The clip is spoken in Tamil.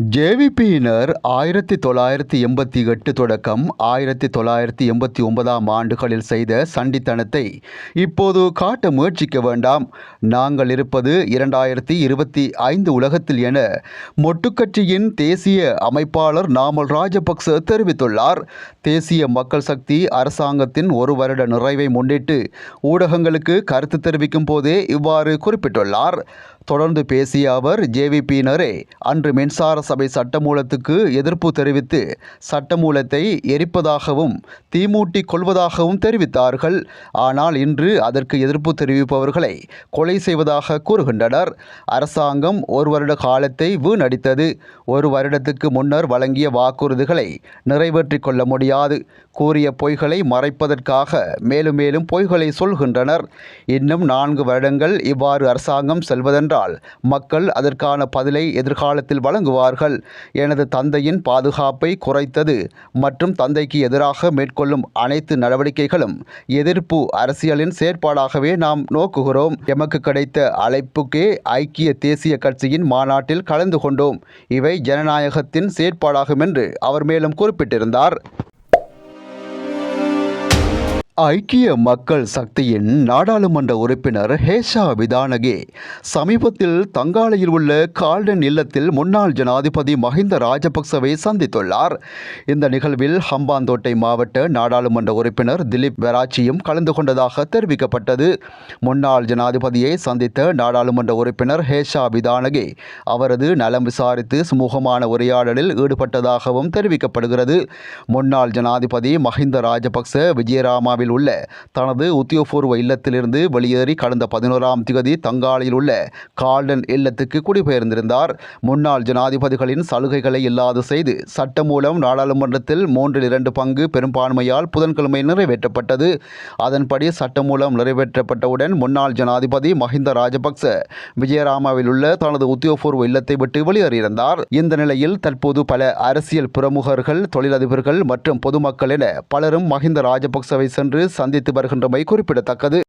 ஜேவிபியினர் ஆயிரத்தி தொள்ளாயிரத்தி எண்பத்தி எட்டு தொடக்கம் ஆயிரத்தி தொள்ளாயிரத்தி எண்பத்தி ஒன்பதாம் ஆண்டுகளில் செய்த சண்டித்தனத்தை இப்போது காட்ட முயற்சிக்க வேண்டாம். நாங்கள் இருப்பது இரண்டாயிரத்தி இருபத்தி ஐந்து உலகத்தில் என மொட்டுக்கட்சியின் தேசிய அமைப்பாளர் நாமல் ராஜபக்ச தெரிவித்துள்ளார். தேசிய மக்கள் சக்தி அரசாங்கத்தின் ஒரு வருட நிறைவை முன்னிட்டு ஊடகங்களுக்கு கருத்து தெரிவிக்கும் போதே இவ்வாறு குறிப்பிட்டுள்ளார். தொடர்ந்து பேசிய அவர் ஜேவிபியினரே அன்று மின்சார சபை சட்டமூலத்துக்கு எதிர்ப்பு தெரிவித்து சட்டமூலத்தை எரிப்பதாகவும் தீமூட்டி கொள்வதாகவும் தெரிவித்தார்கள். ஆனால் இன்று அதற்கு எதிர்ப்பு தெரிவிப்பவர்களை கொலை செய்வதாக கூறுகின்றனர். அரசாங்கம் ஒரு வருட காலத்தை வீணடித்தது. ஒரு வருடத்துக்கு முன்னர் வழங்கிய வாக்குறுதிகளை நிறைவேற்றிக் கொள்ள முடியாது. கூறிய பொய்களை மறைப்பதற்காக மேலும் மேலும் பொய்களை சொல்கின்றனர். இன்னும் நான்கு வருடங்கள் இவ்வாறு அரசாங்கம் செல்வதென்றால் மக்கள் அதற்கான பதிலை எதிர்காலத்தில் வழங்குவார்கள். எனது தந்தையின் பாதுகாப்பை குறைத்தது மற்றும் தந்தைக்கு எதிராக மேற்கொள்ளும் அனைத்து நடவடிக்கைகளும் எதிர்ப்பு அரசியலின் செயற்பாடாகவே நாம் நோக்குகிறோம். எமக்கு கிடைத்த அழைப்புக்கே ஐக்கிய தேசிய கட்சியின் மாநாட்டில் கலந்து கொண்டோம். இவை ஜனநாயகத்தின் செயற்பாடாகும் என்று அவர் மேலும் குறிப்பிட்டிருந்தார். ஐக்கிய மக்கள் சக்தியின் நாடாளுமன்ற உறுப்பினர் ஹேஷா விதானகே சமீபத்தில் தங்காலையில் உள்ள கால்டன் இல்லத்தில் முன்னாள் ஜனாதிபதி மஹிந்த ராஜபக்சவை சந்தித்துள்ளார். இந்த நிகழ்வில் ஹம்பாந்தோட்டை மாவட்ட நாடாளுமன்ற உறுப்பினர் திலீப் வெராச்சியும் கலந்து கொண்டதாக தெரிவிக்கப்பட்டது. முன்னாள் ஜனாதிபதியை சந்தித்த நாடாளுமன்ற உறுப்பினர் ஹேஷா விதானகே அவரது நலம் விசாரித்து சுமூகமான உரையாடலில் ஈடுபட்டதாகவும் தெரிவிக்கப்படுகிறது. முன்னாள் ஜனாதிபதி மஹிந்த ராஜபக்ச விஜயராமாவில் உள்ள தனது உத்தியோகபூர்வ இல்லத்திலிருந்து வெளியேறி கடந்த பதினோராம் திகதி தங்காலையில் உள்ள கால்டன் இல்லத்துக்கு குடிபெயர்ந்திருந்தார். முன்னாள் ஜனாதிபதிகளின் சலுகைகளை இல்லாது செய்து சட்டம் மூலம் நாடாளுமன்றத்தில் மூன்றில் இரண்டு பங்கு பெரும்பான்மையால் புதன்கிழமை நிறைவேற்றப்பட்டது. அதன்படி சட்டம் மூலம் நிறைவேற்றப்பட்டவுடன் முன்னாள் ஜனாதிபதி மஹிந்த ராஜபக்ச விஜயராமாவில் உள்ள தனது உத்தியோகபூர்வ இல்லத்தை விட்டு வெளியேறியிருந்தார். இந்த நிலையில் தற்போது பல அரசியல் பிரமுகர்கள் தொழிலதிபர்கள் மற்றும் பொதுமக்கள் என பலரும் மஹிந்த ராஜபக்சவை சென்று சந்தித்து வருகின்றமை குறிப்பிடத்தக்கது.